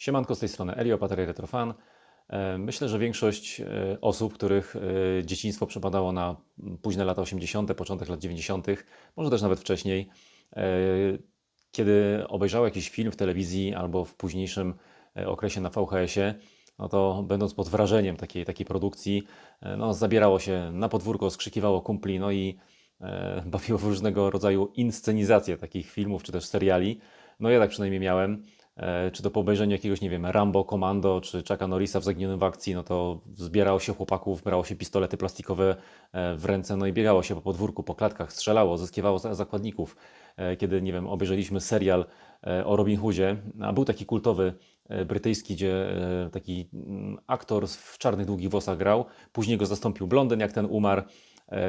Siemanko, z tej strony Elio, Patery Retrofan. E, Myślę, że większość e, osób, których e, dzieciństwo przypadało na późne lata 80., początek lat 90., może też nawet wcześniej, kiedy obejrzało jakiś film w telewizji albo w późniejszym okresie na VHS-ie, no to będąc pod wrażeniem takiej, takiej produkcji, no, zabierało się na podwórko, skrzykiwało kumpli, no i bawiło w różnego rodzaju inscenizacje takich filmów czy też seriali. No ja tak przynajmniej miałem. E, Czy to po obejrzeniu jakiegoś, nie wiem, Rambo, Komando, czy Chucka Norrisa w Zaginionym w akcji, no to zbierało się chłopaków, brało się pistolety plastikowe e, w ręce, no i biegało się po podwórku, po klatkach, strzelało, zyskiwało za- zakładników. E, Kiedy, nie wiem, obejrzeliśmy serial o Robin Hoodzie, a był taki kultowy brytyjski, gdzie taki mm, aktor w czarnych, długich włosach grał, później go zastąpił blondyn, jak ten umarł,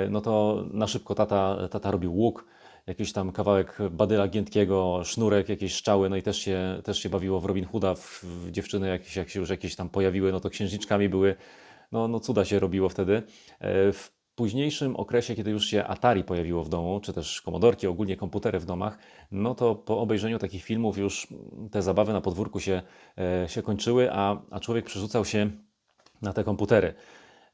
no to na szybko tata, tata robił łuk, jakiś tam kawałek badyla giętkiego, sznurek, jakieś szczały, no i też się, też się bawiło w Robin Hooda, w, w dziewczyny jakieś, jak się już jakieś tam pojawiły, no to księżniczkami były, no, no cuda się robiło wtedy. E, W późniejszym okresie, kiedy już się Atari pojawiło w domu, czy też komodorki, ogólnie komputery w domach, no to po obejrzeniu takich filmów już te zabawy na podwórku się, e, się kończyły, a, a człowiek przerzucał się na te komputery.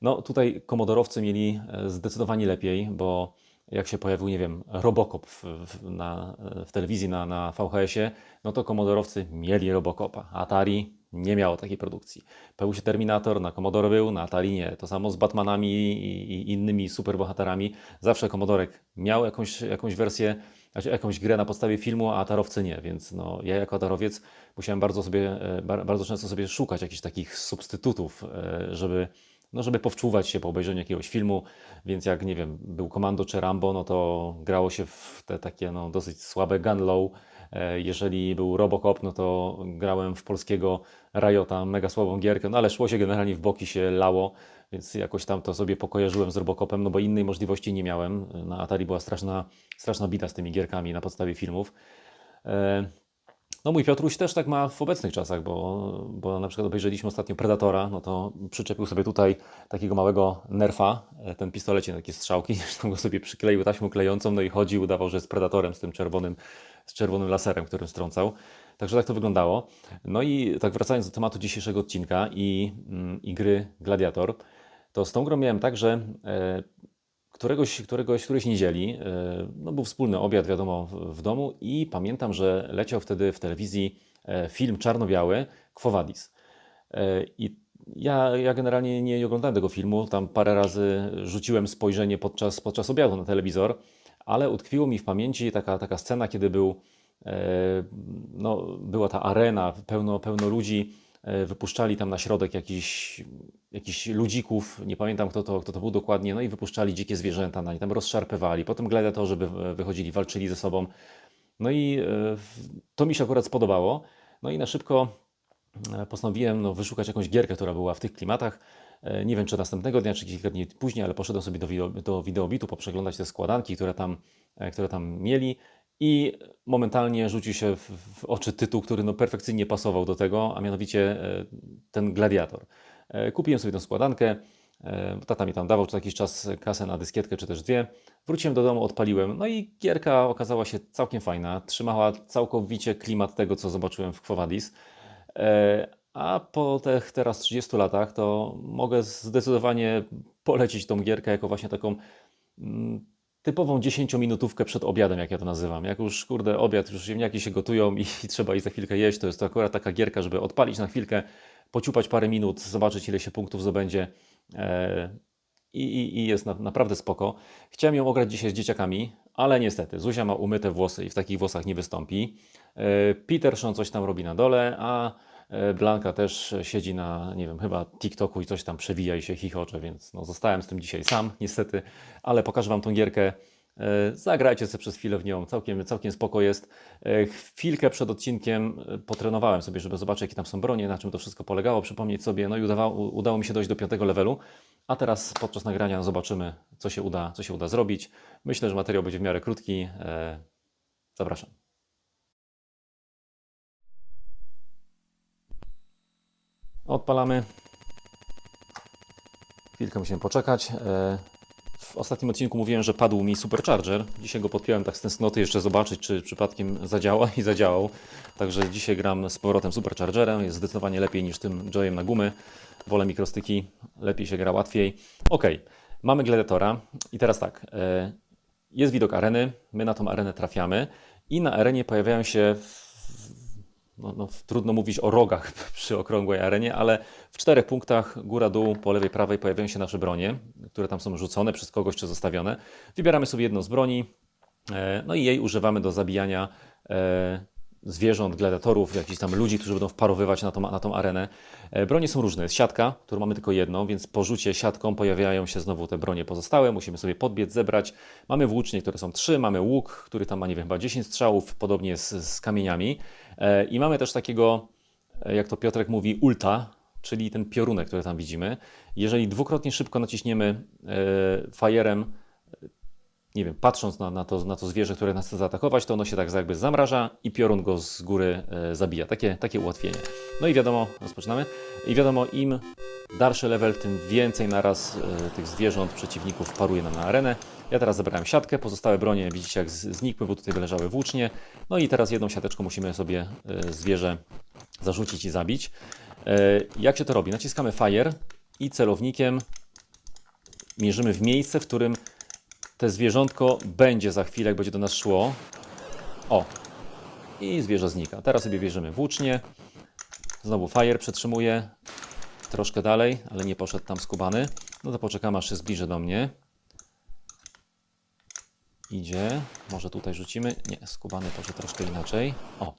No tutaj komodorowcy mieli e, zdecydowanie lepiej, bo jak się pojawił, nie wiem, Robocop w, w, na, w telewizji na, na VHS-ie, no to komodorowcy mieli Robocopa. Atari nie miało takiej produkcji. Pojawił się Terminator, na Commodore był, na Atari nie. To samo z Batmanami i, i innymi superbohaterami. Zawsze Commodorek miał jakąś, jakąś wersję, znaczy jakąś grę na podstawie filmu, a atarowcy nie. Więc no, ja jako atarowiec musiałem bardzo, sobie, e, bar- bardzo często sobie szukać jakichś takich substytutów, e, żeby no, żeby powczuwać się po obejrzeniu jakiegoś filmu, więc jak, nie wiem, był Komando czy Rambo, no to grało się w te takie no, dosyć słabe gun low. E, Jeżeli był Robocop, no to grałem w polskiego Riota, mega słabą gierkę, no ale szło się generalnie w boki, się lało, więc jakoś tam to sobie pokojarzyłem z Robocopem, no bo innej możliwości nie miałem. Na Atari była straszna, straszna bita z tymi gierkami na podstawie filmów. No mój Piotruś też tak ma w obecnych czasach, bo, bo na przykład obejrzeliśmy ostatnio Predatora, no to przyczepił sobie tutaj takiego małego nerfa, e, ten pistolecie na takie strzałki, zresztą go sobie przykleił taśmą klejącą, no i chodził, udawał, że jest Predatorem z tym czerwonym, z czerwonym laserem, którym strącał. Także tak to wyglądało. No i tak wracając do tematu dzisiejszego odcinka i, mm, i gry Gladiator, to z tą grą miałem tak, że e, któregoś, któregoś, którejś niedzieli, e, no był wspólny obiad, wiadomo, w, domu i pamiętam, że leciał wtedy w telewizji e, film czarno-biały Quo Vadis. E, I ja, ja generalnie nie oglądałem tego filmu, tam parę razy rzuciłem spojrzenie podczas, podczas obiadu na telewizor, ale utkwiło mi w pamięci taka, taka scena, kiedy był, no, była ta arena, pełno, pełno ludzi, wypuszczali tam na środek jakiś, jakichś ludzików, nie pamiętam kto to, kto to był dokładnie, no i wypuszczali dzikie zwierzęta na nie, tam rozszarpywali, potem gladiatorzy wy, wychodzili, walczyli ze sobą, no i e, to mi się akurat spodobało, no i na szybko e, postanowiłem no, wyszukać jakąś gierkę, która była w tych klimatach. E, Nie wiem, czy następnego dnia, czy kilka dni później, ale poszedłem sobie do, do Videobitu poprzeglądać te składanki, które tam, e, które tam mieli i momentalnie rzucił się w, w oczy tytuł, który no, perfekcyjnie pasował do tego, a mianowicie e, ten Gladiator. E, Kupiłem sobie tę składankę, e, tata mi tam dawał co jakiś czas kasę na dyskietkę, czy też dwie. Wróciłem do domu, odpaliłem, no i gierka okazała się całkiem fajna, trzymała całkowicie klimat tego, co zobaczyłem w Quo Vadis. E, A po tych teraz 30 latach to mogę zdecydowanie polecić tą gierkę jako właśnie taką mm, typową 10-minutówkę przed obiadem, jak ja to nazywam. Jak już, kurde, obiad, już ziemniaki się gotują i, trzeba ich za chwilkę jeść, to jest to akurat taka gierka, żeby odpalić na chwilkę, pociupać parę minut, zobaczyć ile się punktów zdobędzie. E, i, i, jest na, naprawdę spoko. Chciałem ją ograć dzisiaj z dzieciakami, ale niestety Zuzia ma umyte włosy i w takich włosach nie wystąpi. E, Peterson coś tam robi na dole, a Blanka też siedzi na, nie wiem, chyba TikToku i coś tam przewija i się chichocze, więc no, zostałem z tym dzisiaj sam, niestety, ale pokażę Wam tą gierkę. E, Zagrajcie sobie przez chwilę w nią, całkiem, całkiem spoko jest. E, Chwilkę przed odcinkiem e, potrenowałem sobie, żeby zobaczyć, jakie tam są bronie, na czym to wszystko polegało, przypomnieć sobie, no i udawało, udało mi się dojść do piątego levelu. A teraz podczas nagrania zobaczymy, co się uda, co się uda zrobić. Myślę, że materiał będzie w miarę krótki. E, Zapraszam. Odpalamy. Chwilkę musimy poczekać. E, W ostatnim odcinku mówiłem, że padł mi Supercharger. Dzisiaj go podpiąłem tak z tęsknoty jeszcze zobaczyć, czy przypadkiem zadziała i zadziałał. Także dzisiaj gram z powrotem Superchargerem. Jest zdecydowanie lepiej niż tym Joyem na gumy. Wolę mikrostyki, lepiej się gra, łatwiej. Ok, mamy gladiatora i teraz tak. e, Jest widok areny, my na tą arenę trafiamy i na arenie pojawiają się no, no, trudno mówić o rogach przy okrągłej arenie, ale w czterech punktach, góra, dół, po lewej, prawej pojawiają się nasze bronie, które tam są rzucone przez kogoś czy zostawione. Wybieramy sobie jedną z broni, e, no i jej używamy do zabijania e, zwierząt, gladiatorów, jakichś tam ludzi, którzy będą wparowywać na tą, na tą arenę. E, Bronie są różne. Jest siatka, którą mamy tylko jedną, więc po rzucie siatką pojawiają się znowu te bronie pozostałe. Musimy sobie podbiec, zebrać. Mamy włócznie, które są trzy, mamy łuk, który tam ma, nie wiem, chyba 10 strzałów, podobnie z, z kamieniami. E, I mamy też takiego, e, jak to Piotrek mówi, ulta, czyli ten piorunek, który tam widzimy. Jeżeli dwukrotnie szybko naciśniemy fajerem, nie wiem, patrząc na, na, to, na to zwierzę, które nas chce zaatakować, to ono się tak jakby zamraża i piorun go z góry e, zabija. Takie, takie ułatwienie. No i wiadomo, rozpoczynamy. I wiadomo, im dalszy level, tym więcej naraz e, tych zwierząt, przeciwników paruje nam na arenę. Ja teraz zebrałem siatkę, pozostałe bronie widzicie jak znikły, bo tutaj leżały włócznie. No i teraz jedną siateczką musimy sobie e, zwierzę zarzucić i zabić. E, jak się to robi? Naciskamy Fire i celownikiem mierzymy w miejsce, w którym te zwierzątko będzie za chwilę, jak będzie do nas szło. O! I zwierzę znika. Teraz sobie bierzemy włócznie. Znowu fire przetrzymuje. Troszkę dalej, ale nie poszedł tam skubany. No to poczekamy, aż się zbliży do mnie. Idzie. Może tutaj rzucimy. Nie, skubany poszedł troszkę inaczej. O!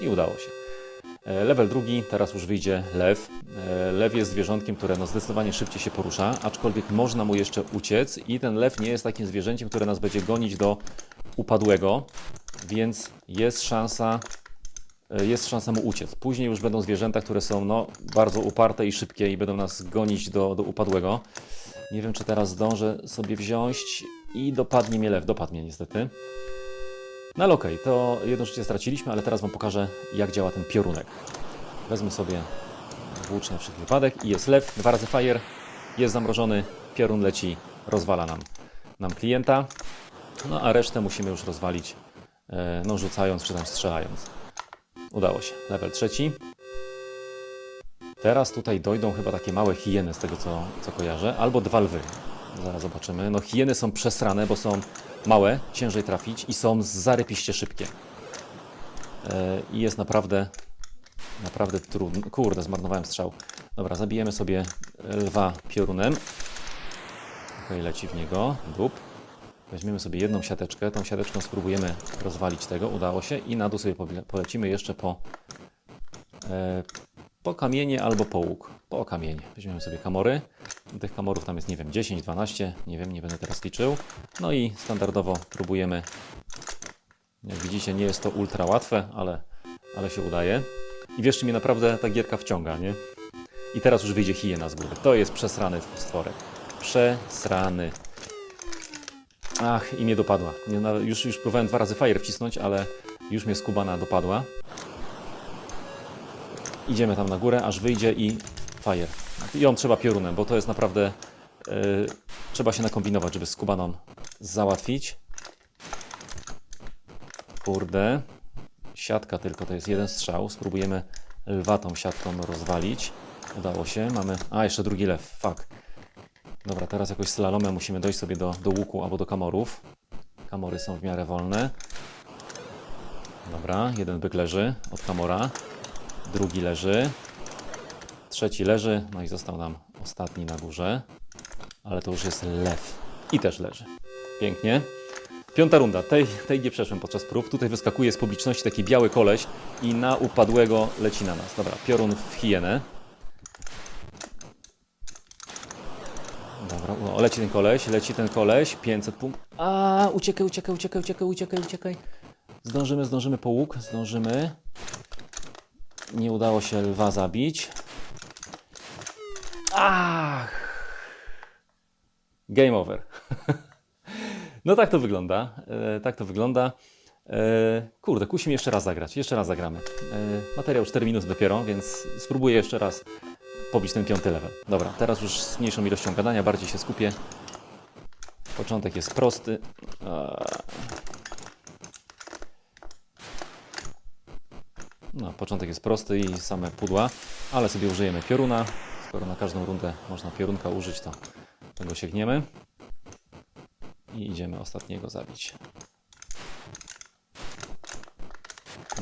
I udało się. E, Level drugi, teraz już wyjdzie lew. E, Lew jest zwierzątkiem, które no zdecydowanie szybciej się porusza, aczkolwiek można mu jeszcze uciec i ten lew nie jest takim zwierzęciem, które nas będzie gonić do upadłego, więc jest szansa, e, jest szansa mu uciec. Później już będą zwierzęta, które są no, bardzo uparte i szybkie i będą nas gonić do, do upadłego. Nie wiem, czy teraz zdążę sobie wziąć i dopadnie mnie lew. Dopadł mnie niestety. No ale okej, to jedno życie straciliśmy, ale teraz Wam pokażę, jak działa ten piorunek. Wezmę sobie włócznie na wszelki wypadek i jest lew, dwa razy fire, jest zamrożony, piorun leci, rozwala nam, nam klienta, no a resztę musimy już rozwalić, e, no rzucając czy tam strzelając. Udało się, level trzeci. Teraz tutaj dojdą chyba takie małe hieny z tego co, co kojarzę, albo dwa lwy. Zaraz zobaczymy. No hieny są przesrane, bo są małe, ciężej trafić i są zarypiście szybkie. E, I jest naprawdę, naprawdę trudno. Kurde, zmarnowałem strzał. Dobra, zabijemy sobie lwa piorunem. Okej, leci w niego. Dup. Weźmiemy sobie jedną siateczkę. Tą siateczką spróbujemy rozwalić tego. Udało się. I na dół sobie polecimy jeszcze po, e, po kamienie albo po łuk. Po kamienie. Weźmiemy sobie kamory. Tych kamorów tam jest, nie wiem, 10, 12. Nie wiem, nie będę teraz liczył. No i standardowo próbujemy. Jak widzicie, nie jest to ultra łatwe, ale, ale się udaje. I wierzcie mi, naprawdę ta gierka wciąga, nie? I teraz już wyjdzie hiena z góry. To jest przesrany stworek. Przesrany. Ach, i mnie dopadła. No, już, już próbowałem dwa razy fire wcisnąć, ale już mnie skubana dopadła. Idziemy tam na górę, aż wyjdzie i fire. Ją trzeba piorunem, bo to jest naprawdę... Yy, trzeba się nakombinować, żeby skubaną załatwić. Kurde. Siatka tylko, to jest jeden strzał. Spróbujemy lwa tą siatką rozwalić. Udało się. Mamy... A, jeszcze drugi lew. Fuck. Dobra, teraz jakoś slalomem musimy dojść sobie do, do łuku albo do kamorów. Kamory są w miarę wolne. Dobra, jeden byk leży od kamora. Drugi leży. Trzeci leży. No i został nam ostatni na górze. Ale to już jest lew. I też leży. Pięknie. Piąta runda. Tej, tej nie przeszłem podczas prób. Tutaj wyskakuje z publiczności taki biały koleś i na upadłego leci na nas. Dobra, piorun w hienę. Dobra, o, leci ten koleś, leci ten koleś, 500 punktów. A, uciekaj, uciekaj, uciekaj, uciekaj, uciekaj, uciekaj. Zdążymy, zdążymy po łuk, zdążymy. Nie udało się lwa zabić. Ach! Game over. no tak to wygląda. E, tak to wygląda. E, kurde, kusi jeszcze raz zagrać. Jeszcze raz zagramy. E, materiał 4 minuty dopiero, więc spróbuję jeszcze raz pobić ten piąty level. Dobra, teraz już z mniejszą ilością gadania, bardziej się skupię. Początek jest prosty. No, początek jest prosty i same pudła, ale sobie użyjemy pioruna. Skoro na każdą rundę można piorunka użyć, to tego sięgniemy. I idziemy ostatniego zabić.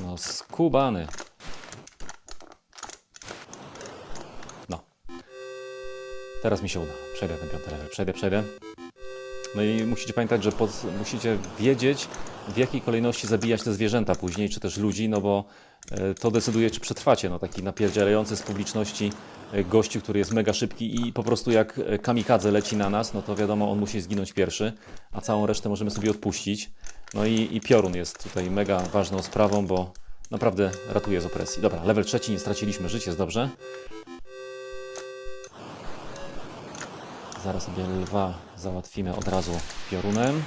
No, skubany. No. Teraz mi się uda. Przejdę ten piąty level. Przejdę, przejdę. No i musicie pamiętać, że pod, musicie wiedzieć, w jakiej kolejności zabijać te zwierzęta później, czy też ludzi, no bo e, to decyduje, czy przetrwacie. No taki napierdzielający z publiczności e, gościu, który jest mega szybki i po prostu jak e, kamikadze leci na nas, no to wiadomo, on musi zginąć pierwszy, a całą resztę możemy sobie odpuścić. No i, i piorun jest tutaj mega ważną sprawą, bo naprawdę ratuje z opresji. Dobra, level trzeci, nie straciliśmy żyć, jest dobrze. Zaraz sobie lwa załatwimy od razu piorunem.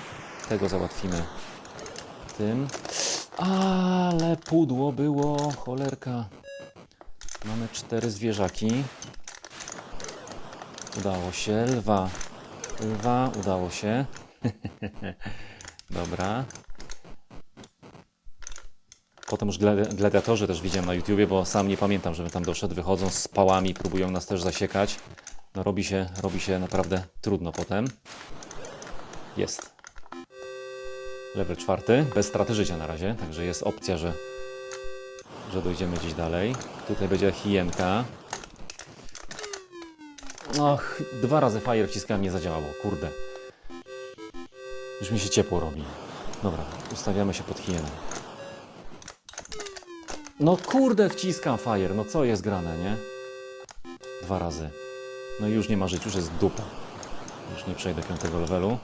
Tego załatwimy tym. Ale pudło było, cholerka. Mamy cztery zwierzaki. Udało się. Lwa. Lwa, udało się. Dobra. Potem już gladi- gladiatorzy też widziałem na YouTubie, bo sam nie pamiętam, żeby tam doszedł. Wychodzą z pałami, próbują nas też zasiekać. No robi się, robi się naprawdę trudno potem. Jest. Level czwarty, bez straty życia na razie, także jest opcja, że, że dojdziemy gdzieś dalej. Tutaj będzie hienka. Och, dwa razy fire wciskałem, nie zadziałało, kurde. Już mi się ciepło robi. Dobra, ustawiamy się pod hienę. No kurde, wciskam fire, no co jest grane, nie? Dwa razy. No i już nie ma żyć, już jest dupa. Już nie przejdę piątego levelu.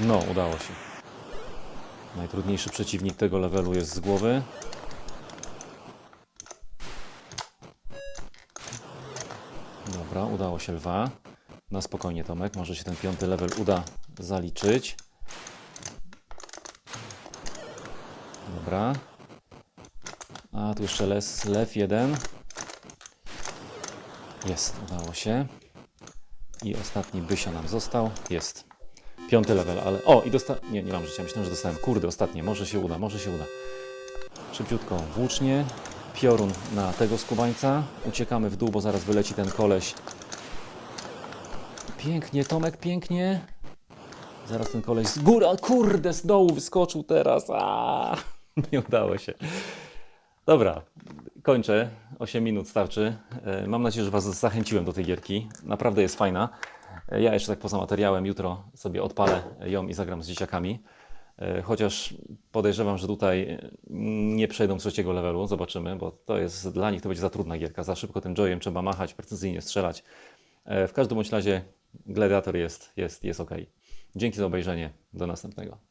No, udało się. Najtrudniejszy przeciwnik tego levelu jest z głowy. Dobra, udało się lwa. Na spokojnie, Tomek. Może się ten piąty level uda zaliczyć. Dobra. A tu jeszcze les, lew jeden. Jest, udało się. I ostatni bysio nam został. Jest. Piąty level, ale... O, i dosta... Nie, nie mam życia. Myślałem, że dostałem. Kurde, ostatnie. Może się uda, może się uda. Szybciutko. Włócznie. Piorun na tego skubańca. Uciekamy w dół, bo zaraz wyleci ten koleś. Pięknie, Tomek, pięknie. Zaraz ten koleś z góry... Kurde, z dołu wyskoczył teraz. A, Nie udało się. Dobra, kończę. 8 minut starczy. E, Mam nadzieję, że Was zachęciłem do tej gierki. Naprawdę jest fajna. Ja jeszcze tak poza materiałem jutro sobie odpalę ją i zagram z dzieciakami. E, Chociaż podejrzewam, że tutaj nie przejdą trzeciego levelu. Zobaczymy, bo to jest dla nich to będzie za trudna gierka. Za szybko tym joyem trzeba machać, precyzyjnie strzelać. E, W każdym bądź razie Gladiator jest, jest, jest ok. Dzięki za obejrzenie. Do następnego.